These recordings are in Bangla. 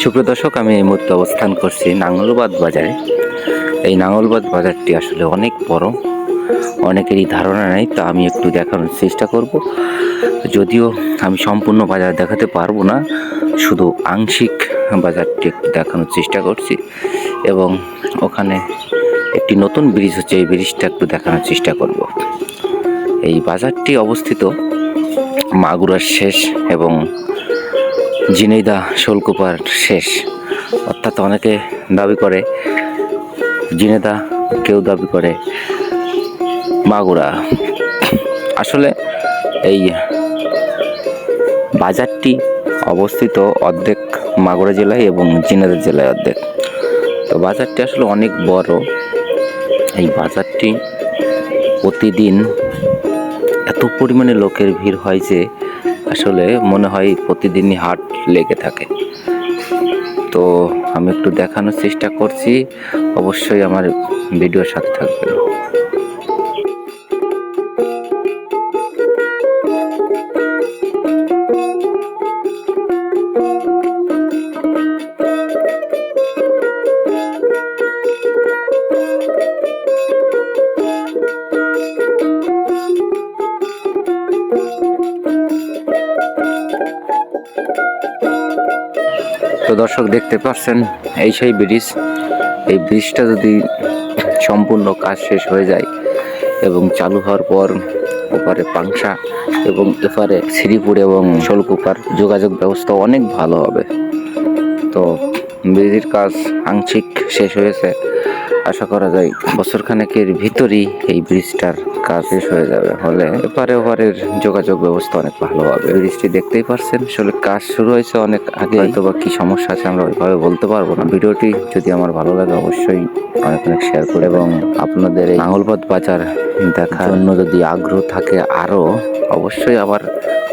সুপ্রিয় দর্শক, আমি এই মুহূর্তে অবস্থান করছি নাঙ্গলবাদ বাজারে। এই নাঙ্গলবাদ বাজারটি আসলে অনেক বড়, অনেকেরই ধারণা নেই, তা আমি একটু দেখানোর চেষ্টা করব। যদিও আমি সম্পূর্ণ বাজার দেখাতে পারব না, শুধু আংশিক বাজারটি একটু দেখানোর চেষ্টা করছি এবং ওখানে একটি নতুন ব্রিজ হচ্ছে, এই ব্রিজটা একটু দেখানোর চেষ্টা করব। এই বাজারটি অবস্থিত মাগুরার শেষ এবং জিনেদা শোলকুপার শেষ। অর্থাৎ অনেকে দাবি করে জিনেদা কেউ দাবি করে মাগুরা আসলে এই বাজারটি অবস্থিত অর্ধেক মাগুরা জেলায় এবং জিনেদা জেলায় অর্ধেক। তো বাজারটি আসলে অনেক বড়। এই বাজারটি প্রতিদিন এত পরিমাণে লোকের ভিড় হয় যে আসলে মনে হয় প্রতিদিনই হাট লেগে থাকে। তো আমি একটু দেখানোর চেষ্টা করছি। অবশ্যই আমার ভিডিওর সাথে থাকবেন। তো দর্শক দেখতে পাচ্ছেন, এই সেই ব্রিজ। এই ব্রিজটা যদি সম্পূর্ণ কাজ শেষ হয়ে যায় এবং চালু হওয়ার পর ওপারে পাংশা এবং এপারে শ্রীপুর এবং শোলকুপার যোগাযোগ ব্যবস্থা অনেক ভালো হবে। তো ব্রিজের কাজ আংশিক শেষ হয়েছে। আশা করা যায় বছরখানেকের ভিতরই এই ব্রিজটার কাজ শেষ হয়ে যাবে। হলে এপারে ওপারের যোগাযোগ ব্যবস্থা অনেক ভালো হবে। ব্রিজটি দেখতেই পারছেন আসলে কাজ শুরু হয়েছে অনেক আগে হয়তো বা কি সমস্যা আছে আমরা ওইভাবে বলতে পারব না। ভিডিওটি যদি আমার ভালো লাগে অবশ্যই অনেক অনেক শেয়ার করে এবং আপনাদের এই নাঙ্গলপথ বাজার দেখার জন্য যদি আগ্রহ থাকে আরও অবশ্যই আবার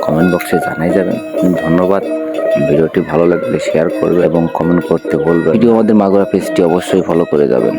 কমেন্ট বক্সে জানাই যাবেন। ধন্যবাদ। ভিডিওটি ভালো লাগলে শেয়ার করবে এবং কমেন্ট করতে বলবে ভিডিও আমাদের মাগুরা পেজটি অবশ্যই ফলো করে যাবেন।